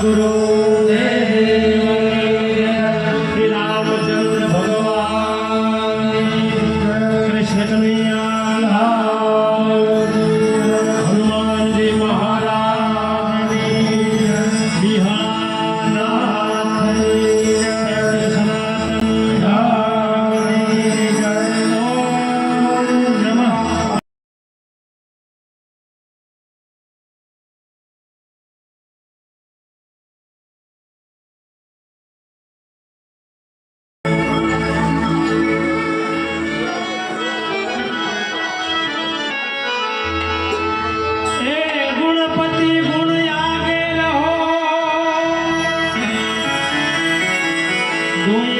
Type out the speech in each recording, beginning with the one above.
Sadhguru. Hallelujah.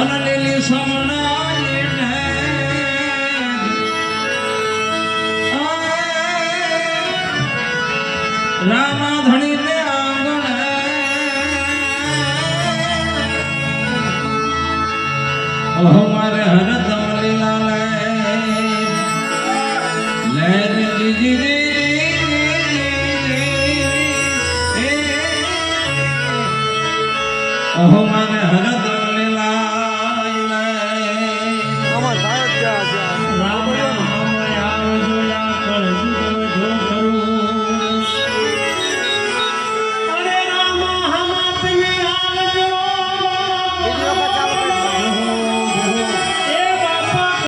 અનલીલી સમણા Rama ધણી ને આંગણ. અહો મારે હર તમલીલા લે લેર જીજી રે. અહો